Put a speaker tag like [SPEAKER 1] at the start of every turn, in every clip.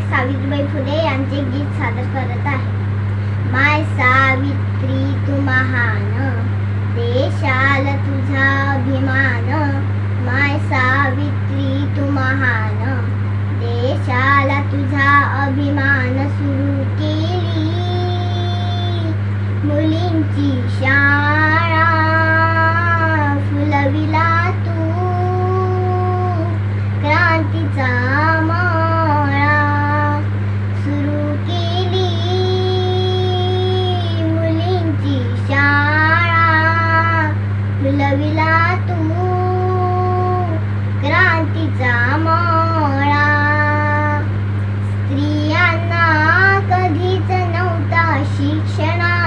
[SPEAKER 1] सावित्रीबाई फुले यांचे गीत सादर करत आहे. माय सावित्री तू महान. देशाल तुझा अभिमान. माय सावित्री तू महान. देशाला तुझा अभिमान सुरू केली. मुलींची शाळा फुलविला तू. क्रांतीचा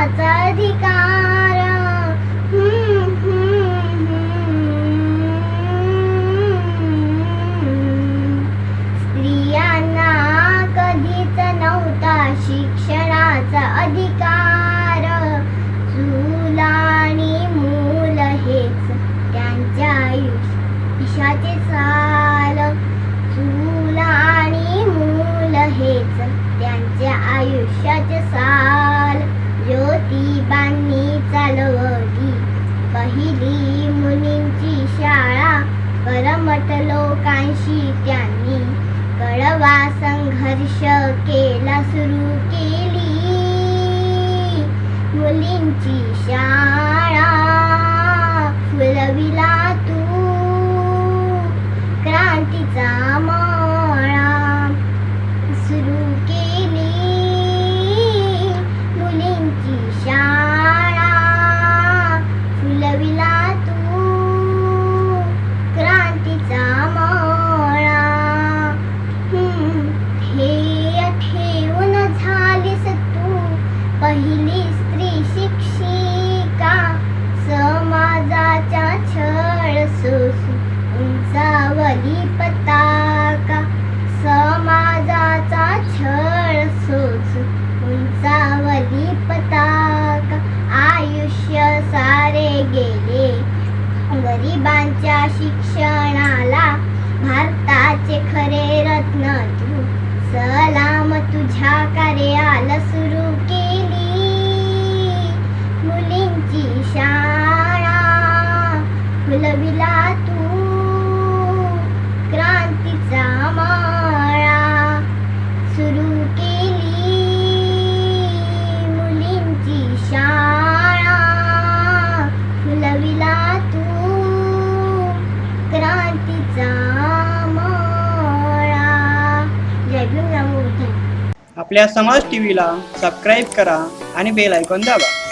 [SPEAKER 1] माझा अधिकार. स्त्रियांना कधीच नव्हता शिक्षणाचा अधिकार. चूल आणि मूल हेच त्यांच्या आयुष्याचे साल. चूल आणि मूल हेच त्यांच्या आयुष्याचे साल. ज्योतिबांनी चालवली. पहिली मुलींची शाळा करमट लोकांशी त्यांनी कळवा संघर्ष केला सुरू केली. मुलींची शाळा फुलविला तू. क्रांतीचा माळा सुरू पहिली स्त्री शिक्षिका समाजाच्या छळ सोसू उंचावली पताका. समाजाचा छळ सोसू उंचावली पताका. आयुष्य सारे गेले. गरिबांच्या शिक्षणाला भारताचे खरे रत्न तू. सलाम तुझ्या कार्याला सुरू के फुलविला तू. क्रांतीचा माळा सुरू केली मुलींची शाळा. फुलविला तू. क्रांतीचा माळा. जय भीमराव.
[SPEAKER 2] आपल्या समाज टीव्हीला सबस्क्राईब करा आणि बेल ऐकून दाबा.